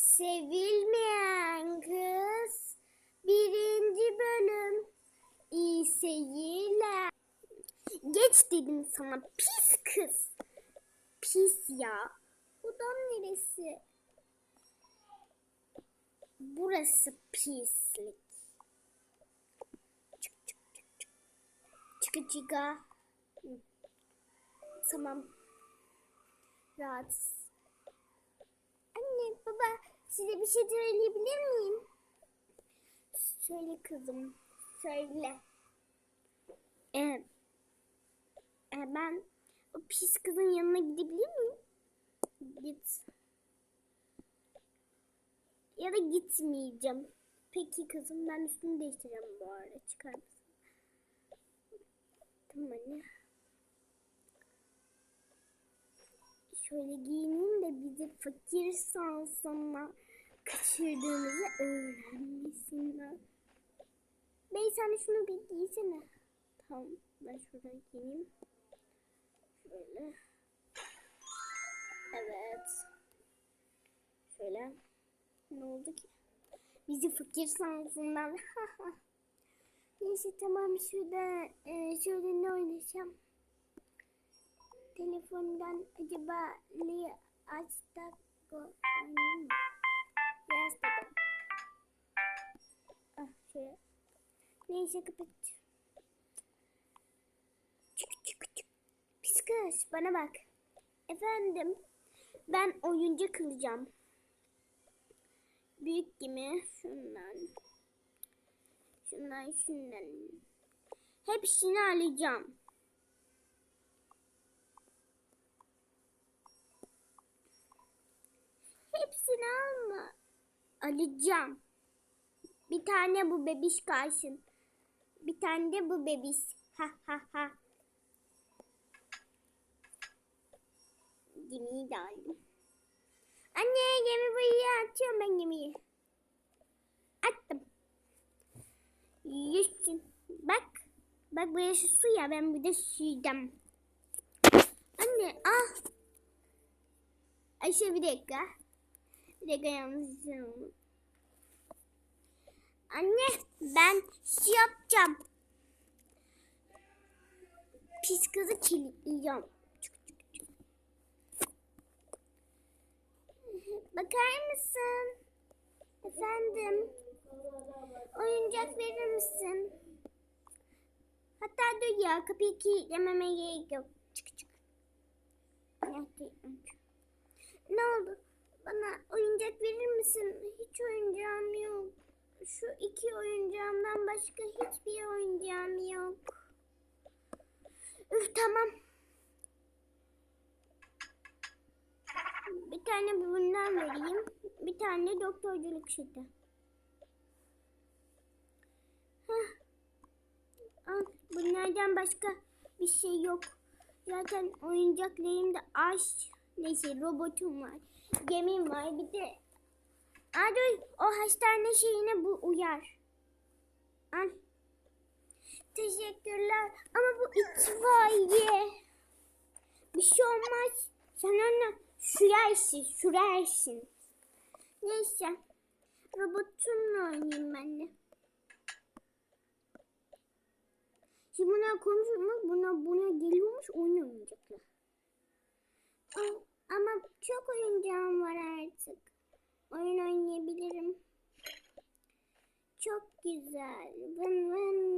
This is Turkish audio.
Sevilmeyen kız. Birinci bölüm. İyi seyirler. Geç dedim sana pis kız. Pis ya. Odam neresi? Burası pislik. Çık çık çık çık. Çıkı çıka. Tamam. Rahatsız. Anne baba size bir şey söyleyebilir miyim? Söyle kızım. Söyle. Ee, e, ben o pis kızın yanına gidebilir miyim? Git. Ya da gitmeyeceğim. Peki kızım ben üstümü değiştireceğim bu arada. Çıkar mısın? Tamam anne. Şöyle giyineyim de bizi fakir sansana kaçırdığımızı öğrenmesinler. Bey sen şunu bir giysene. Tamam ben şuradan giyeyim. Şöyle. Evet. Şöyle. Ne oldu ki? Bizi fakir sansınlar. Neyse tamam şurada e, şöyle ne oynayacağım? Telefondan acaba ne açtak oynayayım mı? Da Ah şöyle. Neyse kapat. Çık çık çık. Pis kız bana bak. Efendim ben oyuncak alacağım. Büyük gibi şundan. Şundan şundan. Hepsini alacağım. Hepsini alma. Alacağım. Bir tane bu bebiş kalsın. Bir tane de bu bebiş. Ha ha ha. Gemiyi de aldım. Anne gemi buraya atıyorum ben gemiyi. Attım. Yüzsün. Bak. Bak burası su ya ben burada suyacağım. Anne ah. Ayşe bir dakika. Dakika yalnız. Anne ben su yapacağım. Pis kızı kilitleyeceğim. Bakar mısın? Efendim. Oyuncak verir misin? Hatta dur ya kapıyı kilitlememe gerek yok. Çık çık. Ne oldu? Bana oyuncak verir misin? Hiç oyuncağım yok. Şu iki oyuncağımdan başka hiçbir oyuncağım yok. Üf tamam. Bir tane bundan vereyim. Bir tane doktorculuk. Hah. Al, bunlardan başka bir şey yok. Zaten oyuncaklarım da az. Neyse robotum var. Gemim var. Bir de dur. O hastane şeyine bu uyar. Al. Teşekkürler. Ama bu itfaiye. Bir şey olmaz. Sen onu sürersün, sürersin. Neyse. Robotumla oynayayım ben de. Şimdi buna konuşuyormuş, buna buna geliyormuş, oyun oynayacaklar. Aa, çok oyuncağım var artık. Oyun oynayabilirim. Çok güzel. Vın vın.